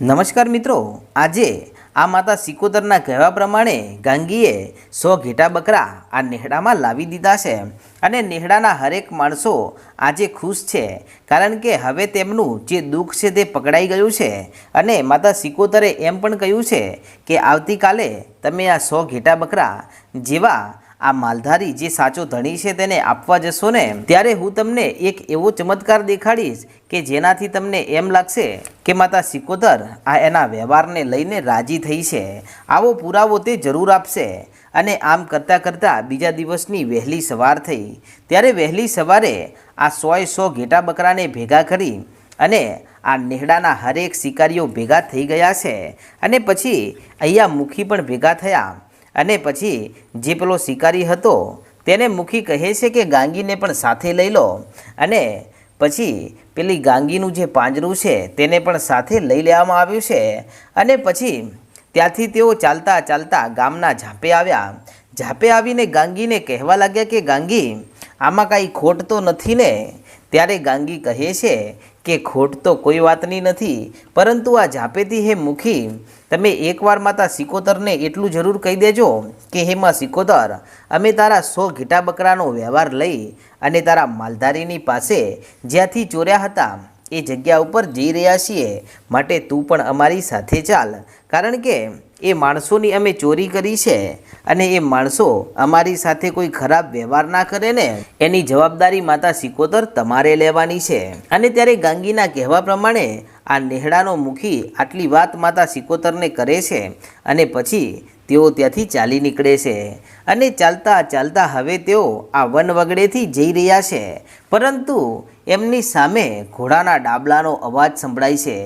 નમસ્કાર મિત્રો, આજે આ માતા સિકોતરના કહેવા પ્રમાણે ગાંગીએ સો ઘેટા બકરા આ નેહડામાં લાવી દીધા છે અને નેહડાના હરેક માણસો આજે ખુશ છે કારણ કે હવે તેમનું જે દુઃખ છે તે પકડાઈ ગયું છે અને માતા સિકોતરે એમ પણ કહ્યું છે કે આવતીકાલે તમે આ સો ઘેટા બકરા જેવા આ માલધારી જે સાચો ધણી છે તેને આપવા જશો ને? ત્યારે હું તમને એક એવો ચમત્કાર દેખાડીશ કે જેનાથી તમને એમ લાગશે કે માતા સિકોદર આ એના વ્યવહારને લઈને રાજી થઈ છે. આવો પુરાવો તે જરૂર આપશે. અને આમ કરતાં કરતાં બીજા દિવસની વહેલી સવાર થઈ. ત્યારે વહેલી સવારે આ સોય સો ઘેટા બકરાને ભેગા કરી અને આ નેહડાના હરેક શિકારીઓ ભેગા થઈ ગયા છે. અને પછી અહીંયા મુખી પણ ભેગા થયા. અને પછી જે પેલો શિકારી હતો તેને મુખી કહે છે કે ગાંગીને પણ સાથે લઈ લો. અને પછી પેલી ગાંગીનું જે પાંજરું છે તેને પણ સાથે લઈ લેવામાં આવ્યું છે. અને પછી ત્યાંથી તેઓ ચાલતા ચાલતા ગામના ઝાંપે આવ્યા. ઝાંપે આવીને ગાંગીને કહેવા લાગ્યા કે ગાંગી, આમાં કાંઈ ખોટ તો નથી ને? ત્યારે ગાંગી કહે છે કે ખોટ તો કોઈ વાતની નથી, પરંતુ આ ઝાપેતી હે મુખી, તમે એકવાર માતા સિકોતરને એટલું જરૂર કહી દેજો કે હે માં સિકોતર, અમે તારા સો ઘીટા બકરાનો વ્યવહાર લઈ અને તારા માલધારીની પાસે જ્યાંથી ચોર્યા હતા, એ જગ્યા ઉપર જઈ રહ્યા છીએ, માટે તું પણ અમારી સાથે ચાલ. કારણ કે એ માણસોની અમે ચોરી કરી છે અને એ માણસો અમારી સાથે કોઈ ખરાબ વ્યવહાર ના કરે ને, એની જવાબદારી માતા સિકોતર તમારે લેવાની છે. અને ત્યારે ગાંગીના કહેવા પ્રમાણે આ નેહડાનો મુખી આટલી વાત માતા સિકોતરને કરે છે અને પછી તેઓ ત્યાંથી ચાલી નીકળે છે અને ચાલતા ચાલતા હવે તેઓ આ વન વગડેથી જઈ રહ્યા છે. પરંતુ એમની સામે ઘોડાના ડાબલાનો અવાજ સંભળાય છે.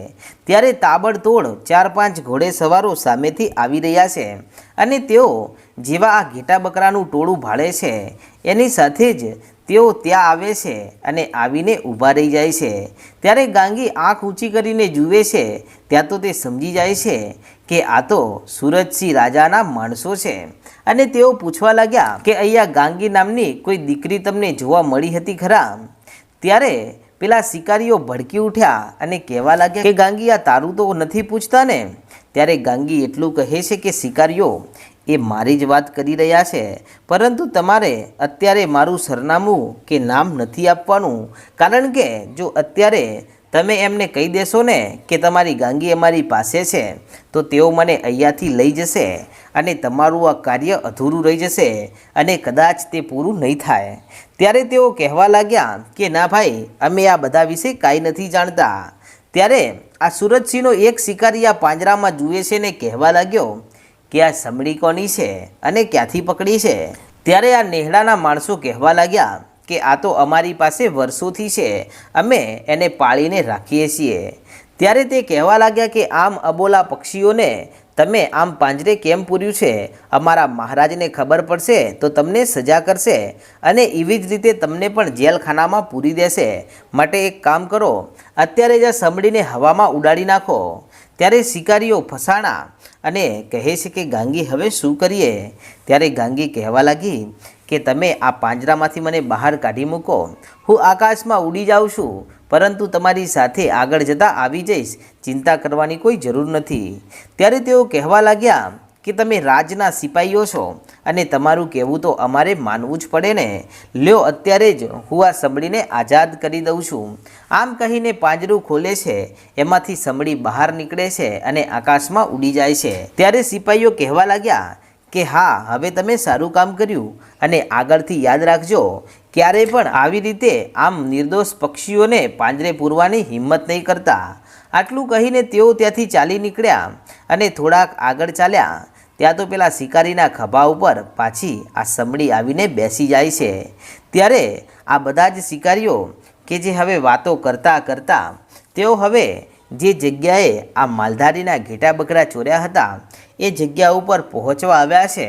ત્યારે તાબડતોડ ચાર પાંચ ઘોડે સવારો સામેથી આવી રહ્યા છે અને તેઓ જેવા આ ઘેટા બકરાનું ટોળું ભાળે છે. એની સાથે જ તેઓ ત્યાં આવે છે અને આવીને ઊભા રહી જાય છે. ત્યારે ગાંગી આંખ ઊંચી કરીને જુએ છે. ત્યાં તો તે સમજી જાય છે કે આ તો સુરજસિંહ રાજાના માણસો છે. અને તેઓ પૂછવા લાગ્યા કે અહીંયા ગાંગી નામની કોઈ દીકરી તમને જોવા મળી હતી ખરા? ત્યારે પેલા શિકારીઓ ભડકી ઉઠ્યા અને કહેવા લાગ્યા કે ગાંગી, આ તારું તો નથી પૂછતા ને ત્યારે ગાંગી એટલું કહે છે કે શિકારીઓ એ મારી જ વાત કરી રહ્યા છે. પરંતુ તમારે અત્યારે મારું સરનામું કે નામ નથી આપવાનું. કારણ કે જો અત્યારે તમે એમને કહી દેશો ને કે તમારી ગાંગી અમારી પાસે છે, તો તેઓ મને અહીંયાથી લઈ જશે અને તમારું આ કાર્ય અધૂરું રહી જશે અને કદાચ તે પૂરું નહીં થાય. ત્યારે તેઓ કહેવા લાગ્યા કે ના ભાઈ, અમે આ બધા વિશે કાંઈ નથી જાણતા. ત્યારે આ સુરજસિંહનો એક શિકારી આ પાંજરામાં જુએ છે ને કહેવા લાગ્યો કે આ સમડી કોની છે અને ક્યાંથી પકડી છે? ત્યારે આ નેહડાના માણસો કહેવા લાગ્યા કે આ તો અમારી પાસે વર્ષોથી છે, અમે એને પાળીને રાખીએ છીએ. ત્યારે તે કહેવા લાગ્યા કે આમ અબોલા પક્ષીઓને તમે આમ પાંજરે કેમ પૂર્યું છે? અમારા મહારાજને ખબર પડશે તો તમને સજા કરશે અને એવી જ રીતે તમને પણ જેલખાનામાં પૂરી દેશે. માટે એક કામ કરો, અત્યારે જ આ સમડીને હવામાં ઉડાડી નાખો. ત્યારે શિકારીઓ ફસાણા અને કહે છે કે, ગાંગી, હવે શું કરીએ? ત્યારે ગાંગી કહેવા લાગી કે, તમે આ પાંજરામાંથી મને બહાર કાઢી મૂકો. હું આકાશમાં ઉડી જાઉં છું, પરંતુ તમારી સાથે આગળ જતાં આવી જઈશ. ચિંતા કરવાની કોઈ જરૂર નથી. ત્યારે તેઓ કહેવા લાગ્યા કે તમે રાજના સિપાહીઓ છો અને તમારું કહેવું તો અમારે માનવું જ પડે ને? લ્યો, અત્યારે જ હું આ સંભળીને આઝાદ કરી દઉં છું. આમ કહીને પાંજરું ખોલે છે, એમાંથી સંભળી બહાર નીકળે છે અને આકાશમાં ઉડી જાય છે. ત્યારે સિપાહીઓ કહેવા લાગ્યા કે હા, હવે તમે સારું કામ કર્યું અને આગળથી યાદ રાખજો ક્યારેય પણ આવી રીતે આમ નિર્દોષ પક્ષીઓને પાંજરે પૂરવાની હિંમત નહીં કરતા. આટલું કહીને તેઓ ત્યાંથી ચાલી નીકળ્યા અને થોડાક આગળ ચાલ્યા. ત્યાં તો પેલા શિકારીના ખભા ઉપર પાછી આ સમડી આવીને બેસી જાય છે. ત્યારે આ બધા જ શિકારીઓ કે જે હવે વાતો કરતાં કરતાં તેઓ હવે જે જગ્યાએ આ માલધારીના ઘેટા બકરા ચોર્યા હતા, એ જગ્યા ઉપર પહોંચવા આવ્યા છે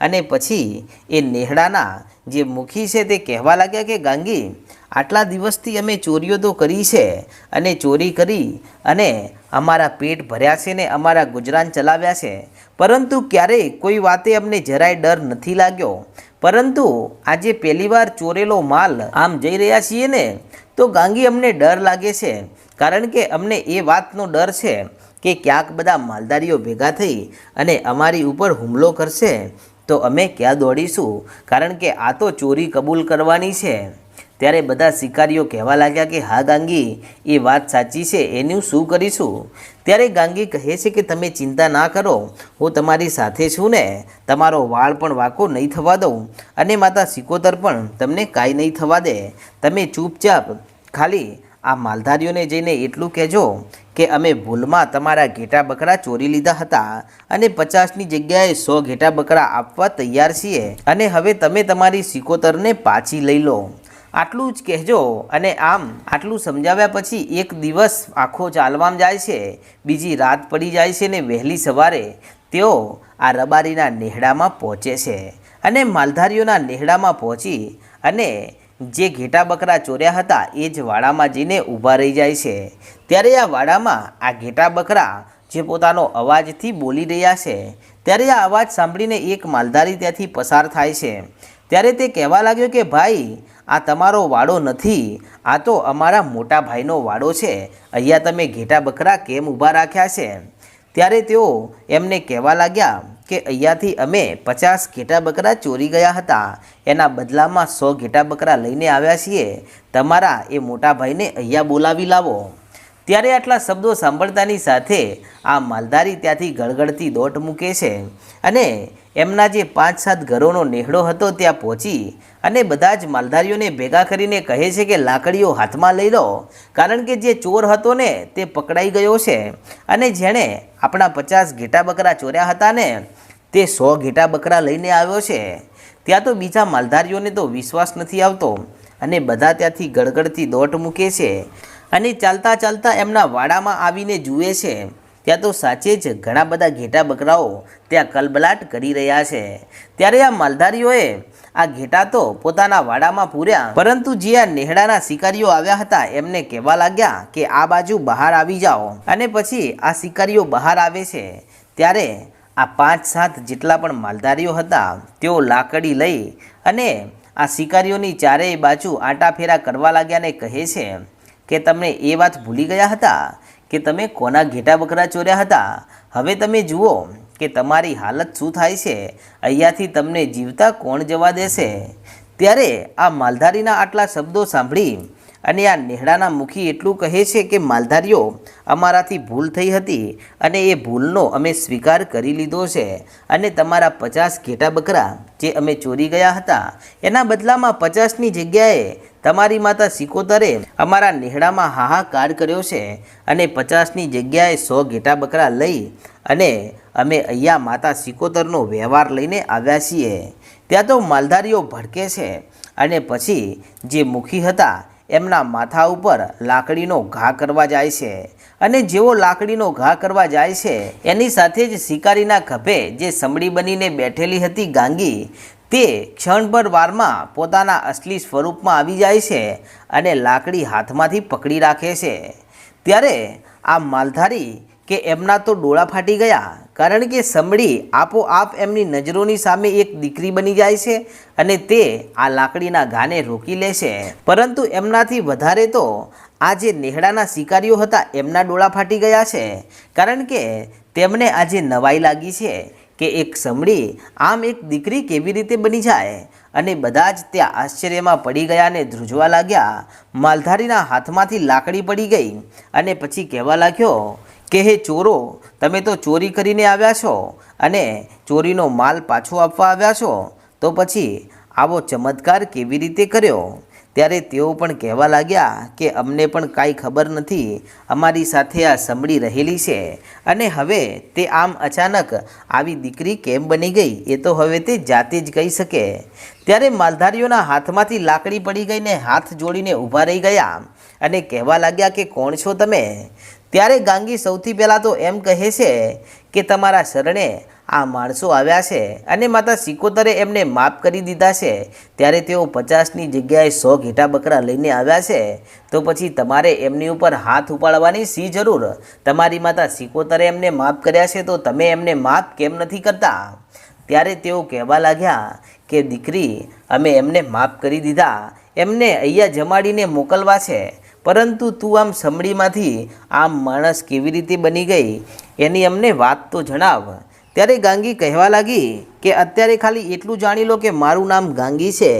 અને પછી એ નેહડાના જે મુખી છે તે કહેવા લાગ્યા કે, ગાંગી, આટલા દિવસથી અમે ચોરીઓ તો કરી છે અને ચોરી કરી અને અમારા પેટ ભર્યા છે ને અમારા ગુજરાન ચલાવ્યા છે. પરંતુ ક્યારેય કોઈ વાતે અમને જરાય ડર નથી લાગ્યો. પરંતુ આજે પહેલીવાર ચોરેલો માલ આમ જઈ રહ્યા છીએ ને, તો ગાંગી અમને ડર લાગે છે. કારણ કે અમને એ વાતનો ડર છે કે ક્યાંક બધા માલદારીઓ ભેગા થઈ અને અમારી ઉપર હુમલો કરશે. તો અમે ક્યાં દોડીશું? કારણ કે આ તો ચોરી કબૂલ કરવાની છે. ત્યારે બધા શિકારીઓ કહેવા લાગ્યા કે, હા ગાંગી, એ વાત સાચી છે, એનું શું કરીશું? ત્યારે ગાંગી કહે છે કે, તમે ચિંતા ના કરો, હું તમારી સાથે છું ને, તમારો વાળ પણ વાંકો નહીં થવા દઉં અને માતા સિકોતર પણ તમને કાંઈ નહીં થવા દે. તમે ચૂપચાપ ખાલી આ માલધારીઓને જઈને એટલું કહેજો કે, અમે ભૂલમાં તમારા ઘેટા બકરા ચોરી લીધા હતા અને પચાસની જગ્યાએ સો ઘેટા બકરા આપવા તૈયાર છીએ અને હવે તમે તમારી સિકોતરને પાછી લઈ લો. આટલું જ કહેજો અને આમ આટલું સમજાવ્યા પછી એક દિવસ આખો ચાલવામાં જાય છે, બીજી રાત પડી જાય છે ને વહેલી સવારે તેઓ આ રબારીના નેહડામાં પહોંચે છે અને માલધારીઓના નેહડામાં પહોંચી અને જે ઘેટા બકરા ચોર્યા હતા એ જ વાડામાં જઈને ઊભા રહી જાય છે. ત્યારે આ વાડામાં આ ઘેટા બકરા જે પોતાનો અવાજથી બોલી રહ્યા છે, ત્યારે આ અવાજ સાંભળીને એક માલધારી ત્યાંથી પસાર થાય છે. ત્યારે તે કહેવા લાગ્યો કે, ભાઈ, આ તમારો વાડો નથી. આ તો અમારા મોટા ભાઈનો વાડો છે. અહીંયા તમે ઘેટા બકરા કેમ ઊભા રાખ્યા છે? ત્યારે તેઓ એમને કહેવા લાગ્યા કે, અહીંયાથી અમે પચાસ ઘેટા બકરા ચોરી ગયા હતા. એના બદલામાં સો ઘેટા બકરા લઈને આવ્યા છીએ. તમારા એ મોટા ભાઈને અહીંયા બોલાવી લાવો. ત્યારે આટલા શબ્દો સાંભળતાની સાથે આ માલધારી ત્યાંથી ગળગળતી દોટ મૂકે છે અને એમના જે પાંચ સાત ઘરોનો નેહડો હતો ત્યાં પહોંચી અને બધા જ માલધારીઓને ભેગા કરીને કહે છે કે, લાકડીઓ હાથમાં લઈ લો, કારણ કે જે ચોર હતો ને તે પકડાઈ ગયો છે અને જેણે આપણા પચાસ ઘેટા બકરા ચોર્યા હતા ને, તે સો ઘેટા બકરા લઈને આવ્યો છે. ત્યાં તો બીજા માલધારીઓને તો વિશ્વાસ નથી આવતો અને બધા ત્યાંથી ગળગળતી દોટ મૂકે છે અને ચાલતા ચાલતા એમના વાડામાં આવીને જુએ છે. ત્યાં તો સાચે જ ઘણા બધા ઘેટા બકરાઓ ત્યાં કલબલાટ કરી રહ્યા છે. ત્યારે આ માલધારીઓએ આ ઘેટા તો પોતાના વાડામાં પૂર્યા, પરંતુ જે આ નેહડાના શિકારીઓ આવ્યા હતા એમને કહેવા લાગ્યા કે આ બાજુ બહાર આવી જાઓ. અને પછી આ શિકારીઓ બહાર આવે છે. ત્યારે આ પાંચ સાત જેટલા પણ માલધારીઓ હતા, તેઓ લાકડી લઈ અને આ શિકારીઓની ચારેય બાજુ આંટાફેરા કરવા લાગ્યાને કહે છે કે તમે એ વાત ભૂલી ગયા હતા કે તમે કોના ઘેટા બકરા ચોર્યા હતા? હવે તમે જુઓ કે તમારી હાલત શું થાય છે? અહીંયાથી તમને જીવતા કોણ જવા દેશે? ત્યારે આ માલધારીના આટલા શબ્દો સાંભળી અને આ નેહડાના મુખી એટલું કહે છે કે, માલધારીઓ, અમારાથી ભૂલ થઈ હતી અને એ ભૂલનો અમે સ્વીકાર કરી લીધો છે અને તમારા પચાસ ઘેટા બકરા જે અમે ચોરી ગયા હતા, એના બદલામાં પચાસની જગ્યાએ તમારી માતા સિકોતરે અમારા નેહડામાં હાહાકાર કર્યો છે અને પચાસની જગ્યાએ સો ઘેટા બકરા લઈ અને અમે અહીંયા માતા સિકોતરનો વ્યવહાર લઈને આવ્યા છીએ. ત્યાં તો માલધારીઓ ભડકે છે અને પછી જે મુખી હતા એમના માથા ઉપર લાકડીનો ઘા કરવા જાય છે અને જેવો લાકડીનો ઘા કરવા જાય છે, એની સાથે જ શિકારીના ખભે જે સમડી બનીને બેઠેલી હતી ગાંગી તે ક્ષણભર વારમાં પોતાના અસલી સ્વરૂપમાં આવી જાય છે અને લાકડી હાથમાંથી પકડી રાખે છે. ત્યારે આ માલધારી કે એમના તો ડોળા ફાટી ગયા, કારણ કે સમડી આપોઆપ એમની નજરોની સામે એક દીકરી બની જાય છે અને તે આ લાકડીના ઘાને રોકી લે છે. પરંતુ એમનાથી વધારે તો આ જે નેહડાના શિકારીઓ હતા એમના ડોળા ફાટી ગયા છે, કારણ કે તેમને આજે નવાઈ લાગી છે. કે એક સમડી આમ એક દીકરી કેવી રીતે બની જાય? અને બધા જ ત્યાં આશ્ચર્યમાં પડી ગયા અને ધ્રુજવા લાગ્યા. માલધારીના હાથમાંથી લાકડી પડી ગઈ અને પછી કહેવા લાગ્યો, કે હે ચોરો, તમે તો ચોરી કરીને આવ્યા છો અને ચોરીનો માલ પાછો આપવા આવ્યા છો. તો પછી આવો ચમત્કાર કેવી રીતે કર્યો? ત્યારે તેઓ પણ કહેવા લાગ્યા કે અમને પણ કાંઈ ખબર નથી, અમારી સાથે આ સંભળી રહેલી છે અને હવે તે આમ અચાનક આવી દીકરી કેમ બની ગઈ એ તો હવે તે જાતે જ કહી શકે. ત્યારે માલધારીઓના હાથમાંથી લાકડી પડી ગઈને હાથ જોડીને ઊભા રહી ગયા અને કહેવા લાગ્યા કે કોણ છો તમે? ત્યારે ગાંગી સૌથી પહેલાં તો એમ કહે છે કે તમારા શરણે આ માણસો આવ્યા છે અને માતા સિકોતરે એમને માફ કરી દીધા છે. ત્યારે તેઓ પચાસની જગ્યાએ સો ઘેટા બકરા લઈને આવ્યા છે. તો પછી તમારે એમની ઉપર હાથ ઉપાડવાની સી જરૂર? તમારી માતા સિકોતરે એમને માફ કર્યા છે તો તમે એમને માફ કેમ નથી કરતા? ત્યારે તેઓ કહેવા લાગ્યા કે, દીકરી, અમે એમને માફ કરી દીધા. એમને અહીંયા જમાડીને મોકલવા છે. પરંતુ તું આમ સમડીમાંથી આમ માણસ કેવી રીતે બની ગઈ? એની અમને વાત તો જણાવ. ત્યારે ગાંગી કહેવા લાગી કે અત્યારે ખાલી એટલું જાણી લો કે મારું નામ ગાંગી છે,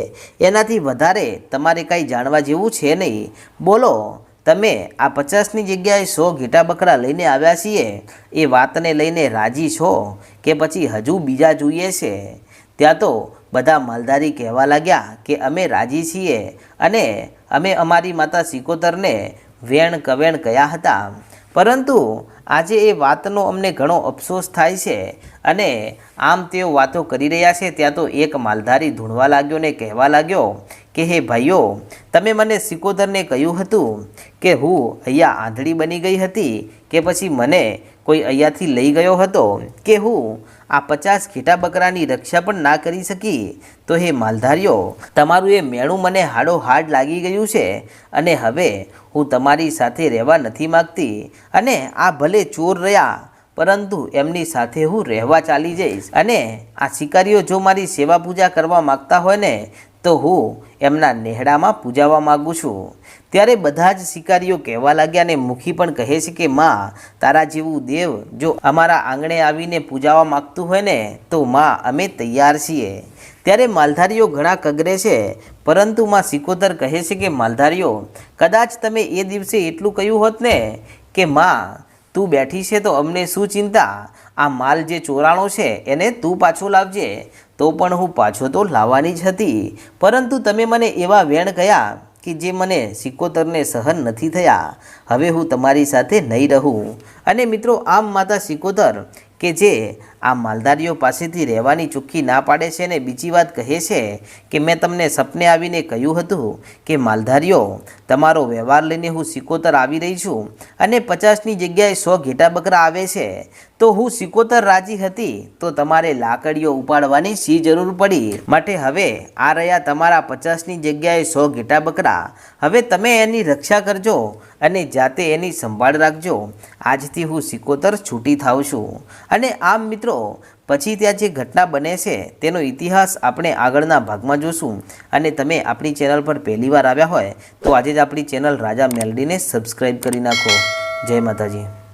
એનાથી વધારે તમારે કાંઈ જાણવા જેવું છે નહીં. બોલો, તમે આ પચાસની જગ્યાએ સો ઘેટા બકરા લઈને આવ્યા છીએ, એ વાતને લઈને રાજી છો કે પછી હજુ બીજા જોઈએ છે? ત્યાં તો બધા માલધારી કહેવા લાગ્યા કે અમે રાજી છીએ અને અમે અમારી માતા સિકોતરને વેણ કવેણ કયા હતા. પરંતુ આજે એ વાતનો અમને ઘણો અફસોસ થાય છે અને આમ તેઓ વાતો કરી રહ્યા છે ત્યાં તો એક માલધારી ધૂણવા લાગ્યો ને કહેવા લાગ્યો કે, હે ભાઈઓ, તમે મને સિકોદરને કહ્યું હતું કે હું અહીંયા આંધળી બની ગઈ હતી કે પછી મને કોઈ અહીંયાથી લઈ ગયો હતો? કે હું આ પચાસ ઘેટા બકરાની રક્ષા પણ ના કરી શકી તો હે માલધારીઓ, તમારું એ મેણું મને હાડો હાડ લાગી ગયું છે અને હવે હું તમારી સાથે રહેવા નથી માગતી અને આ ભલે ચોર રહ્યા, પરંતુ એમની સાથે હું રહેવા ચાલી જઈશ. અને આ શિકારીઓ જો મારી સેવા પૂજા કરવા માગતા હોય ને, તો હું એમના નેહડામાં પૂજાવા માગું છું. ત્યારે બધા જ શિકારીઓ કહેવા લાગ્યા ને મુખી પણ કહે છે કે, માં, તારા જેવું દેવ જો અમારા આંગણે આવીને પૂજાવા માગતું હોય ને, તો માં, અમે તૈયાર છીએ. ત્યારે માલધારીઓ ઘણા કગરે છે, પરંતુ માં સિકોતર કહે છે કે, માલધારીઓ, કદાચ તમે એ દિવસે એટલું કહ્યું હોત ને કે, માં, તું બેઠી છે તો અમને શું ચિંતા? આ માલ જે ચોરાણો છે, એને તું પાછો લાવજે. તો પણ હું પાછો તો લાવવાની જ હતી, પરંતુ તમે મને એવા વેણ કયા કે જે મને સિકોતરને સહન નથી થયા, હવે હું તમારી સાથે નહીં રહું. અને મિત્રો, આમ માતા સિકોતર કે જે આ માલધારીઓ પાસેથી રહેવાની ચૂકી ના પાડે છે અને બીજી વાત કહે છે કે મેં તમને સપને આવીને કહ્યું હતું કે, માલધારીઓ, તમારો વ્યવહાર લઈને હું સિકોતર આવી રહી છું અને પચાસની જગ્યાએ સો ઘેટા બકરા આવે છે. તો હું સિકોતર રાજી હતી, તો તમારે લાકડીઓ ઉપાડવાની સી જરૂર પડી? માટે હવે આ રહ્યા તમારા પચાસની જગ્યાએ સો ઘેટા બકરા. હવે તમે એની રક્ષા કરજો અને જાતે એની સંભાળ રાખજો. આજથી હું સિકોતર છૂટી થાઉં છું. અને આમ મિત્રો, પછી ત્યાં જે ઘટના બને છે, તેનો ઇતિહાસ આપણે આગળના ભાગમાં જોશું. અને તમે આપણી ચેનલ પર પહેલીવાર આવ્યા હોય, તો આજે જ આપણી ચેનલ રાજા મેલડીને સબસ્ક્રાઈબ કરી નાખો. જય માતાજી.